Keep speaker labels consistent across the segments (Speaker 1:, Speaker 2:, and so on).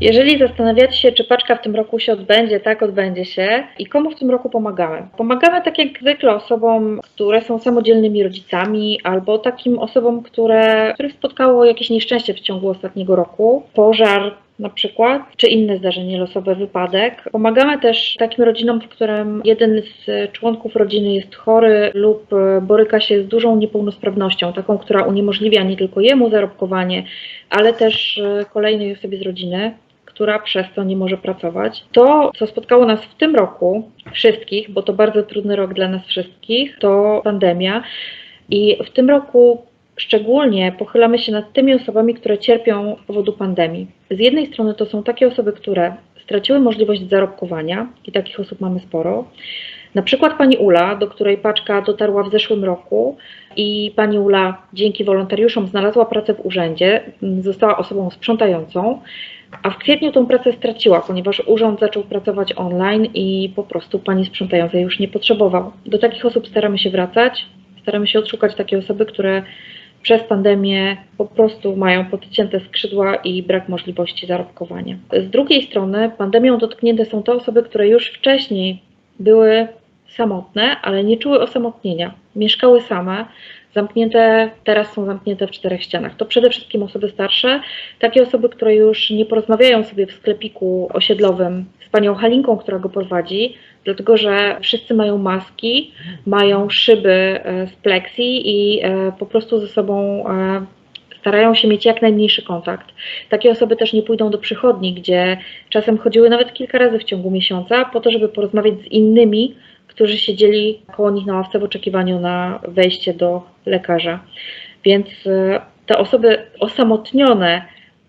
Speaker 1: Jeżeli zastanawiacie się, czy paczka w tym roku się odbędzie, tak odbędzie się i komu w tym roku pomagamy? Pomagamy tak jak zwykle osobom, które są samodzielnymi rodzicami albo takim osobom, które, których spotkało jakieś nieszczęście w ciągu ostatniego roku, pożar, na przykład, czy inne zdarzenie losowe, wypadek. Pomagamy też takim rodzinom, w którym jeden z członków rodziny jest chory lub boryka się z dużą niepełnosprawnością, taką, która uniemożliwia nie tylko jemu zarobkowanie, ale też e, kolejnej osobie z rodziny która przez to nie może pracować. To, co spotkało nas w tym roku, wszystkich, bo to bardzo trudny rok dla nas wszystkich, to pandemia. I w tym roku szczególnie pochylamy się nad tymi osobami, które cierpią z powodu pandemii. Z jednej strony to są takie osoby, które straciły możliwość zarobkowania i takich osób mamy sporo. Na przykład pani Ula, do której paczka dotarła w zeszłym roku i pani Ula dzięki wolontariuszom znalazła pracę w urzędzie, została osobą sprzątającą, a w kwietniu tą pracę straciła, ponieważ urząd zaczął pracować online i po prostu pani sprzątającej już nie potrzebował. Do takich osób staramy się wracać, staramy się odszukać takie osoby, które przez pandemię po prostu mają podcięte skrzydła i brak możliwości zarobkowania. Z drugiej strony pandemią dotknięte są te osoby, które już wcześniej były samotne, ale nie czuły osamotnienia. Mieszkały same, zamknięte, teraz są zamknięte w czterech ścianach. To przede wszystkim osoby starsze, takie osoby, które już nie porozmawiają sobie w sklepiku osiedlowym z panią Halinką, która go prowadzi, dlatego że wszyscy mają maski, mają szyby e, z pleksji i e, po prostu ze sobą e, starają się mieć jak najmniejszy kontakt. Takie osoby też nie pójdą do przychodni, gdzie czasem chodziły nawet kilka razy w ciągu miesiąca, po to, żeby porozmawiać z innymi, którzy siedzieli koło nich na ławce w oczekiwaniu na wejście do lekarza. Więc te osoby osamotnione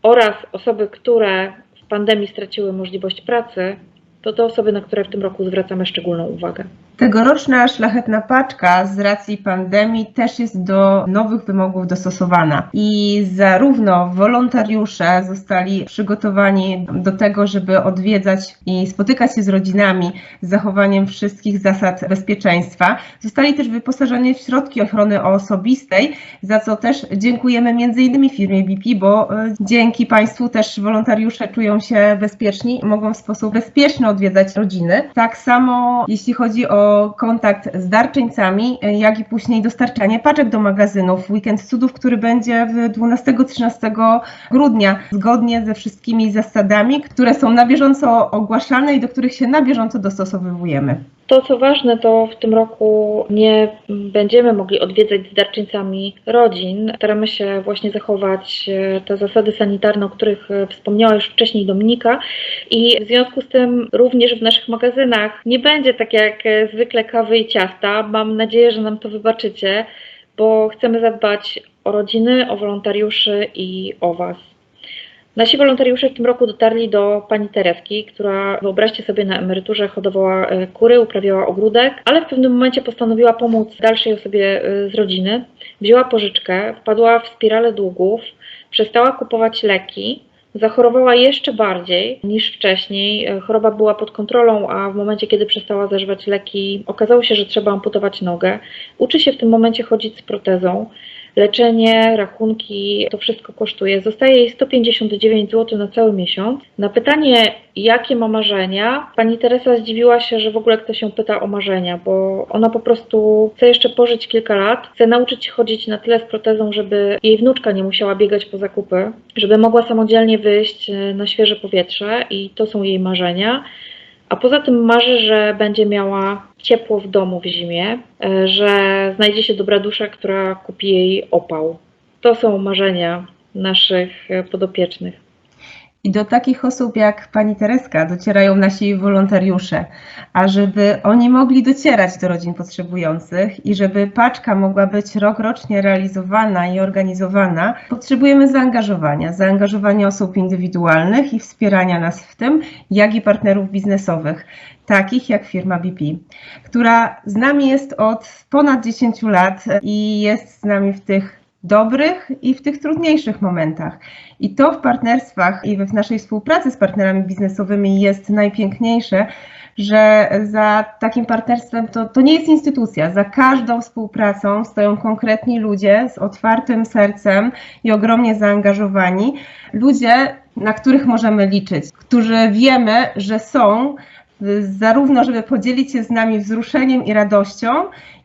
Speaker 1: oraz osoby, które w pandemii straciły możliwość pracy, to te osoby, na które w tym roku zwracamy szczególną uwagę.
Speaker 2: Tegoroczna szlachetna paczka z racji pandemii też jest do nowych wymogów dostosowana i zarówno wolontariusze zostali przygotowani do tego, żeby odwiedzać i spotykać się z rodzinami z zachowaniem wszystkich zasad bezpieczeństwa. Zostali też wyposażeni w środki ochrony osobistej, za co też dziękujemy innymi firmie BP, bo e, dzięki Państwu też wolontariusze czują się bezpieczni, mogą w sposób bezpieczny odwiedzać rodziny. Tak samo jeśli chodzi o kontakt z darczyńcami, jak i później dostarczanie paczek do magazynów. Weekend Cudów, który będzie w 12-13 grudnia, zgodnie ze wszystkimi zasadami, które są na bieżąco ogłaszane i do których się na bieżąco dostosowujemy.
Speaker 1: To, co ważne, to w tym roku nie będziemy mogli odwiedzać z darczyńcami rodzin. Staramy się właśnie zachować e, te zasady sanitarne, o których e, wspomniała już wcześniej Dominika i w związku z tym również w naszych magazynach nie będzie tak jak e, zwykle kawy i ciasta. Mam nadzieję, że nam to wybaczycie, bo chcemy zadbać o rodziny, o wolontariuszy i o Was. Nasi wolontariusze w tym roku dotarli do pani Tereski, która wyobraźcie sobie na emeryturze hodowała e, kury, uprawiała ogródek, ale w pewnym momencie postanowiła pomóc dalszej osobie e, z rodziny. Wzięła pożyczkę, wpadła w spiralę długów, przestała kupować leki, zachorowała jeszcze bardziej niż wcześniej. E, choroba była pod kontrolą, a w momencie, kiedy przestała zażywać leki, okazało się, że trzeba amputować nogę. Uczy się w tym momencie chodzić z protezą leczenie, rachunki, to wszystko kosztuje. Zostaje jej 159 zł na cały miesiąc. Na pytanie, jakie ma marzenia, pani Teresa zdziwiła się, że w ogóle ktoś się pyta o marzenia, bo ona po prostu chce jeszcze pożyć kilka lat, chce nauczyć się chodzić na tyle z protezą, żeby jej wnuczka nie musiała biegać po zakupy, żeby mogła samodzielnie wyjść e, na świeże powietrze i to są jej marzenia. A poza tym marzy, że będzie miała ciepło w domu w zimie, e, że znajdzie się dobra dusza, która kupi jej opał. To są marzenia naszych e, podopiecznych.
Speaker 2: I do takich osób jak pani Tereska docierają nasi wolontariusze, a żeby oni mogli docierać do rodzin potrzebujących i żeby paczka mogła być rok rocznie realizowana i organizowana, potrzebujemy zaangażowania, zaangażowania osób indywidualnych i wspierania nas w tym, jak i partnerów biznesowych takich jak firma BP, która z nami jest od ponad 10 lat i jest z nami w tych dobrych i w tych trudniejszych momentach. I to w partnerstwach i w naszej współpracy z partnerami biznesowymi jest najpiękniejsze, że za takim partnerstwem to, to nie jest instytucja. Za każdą współpracą stoją konkretni ludzie z otwartym sercem i ogromnie zaangażowani. Ludzie na których możemy liczyć, którzy wiemy, że są zarówno, żeby podzielić się z nami wzruszeniem i radością,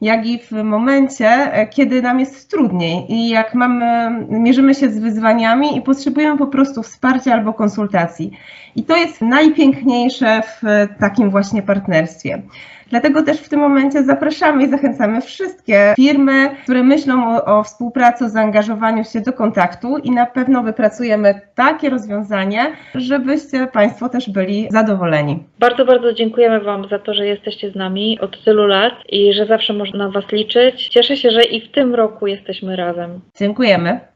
Speaker 2: jak i w momencie, kiedy nam jest trudniej i jak mamy, mierzymy się z wyzwaniami i potrzebujemy po prostu wsparcia albo konsultacji. I to jest najpiękniejsze w takim właśnie partnerstwie. Dlatego też w tym momencie zapraszamy i zachęcamy wszystkie firmy, które myślą o, o współpracy, o zaangażowaniu się do kontaktu i na pewno wypracujemy takie rozwiązanie, żebyście Państwo też byli zadowoleni.
Speaker 1: Bardzo, bardzo dziękujemy Wam za to, że jesteście z nami od tylu lat i że zawsze można na Was liczyć. Cieszę się, że i w tym roku jesteśmy razem.
Speaker 2: Dziękujemy.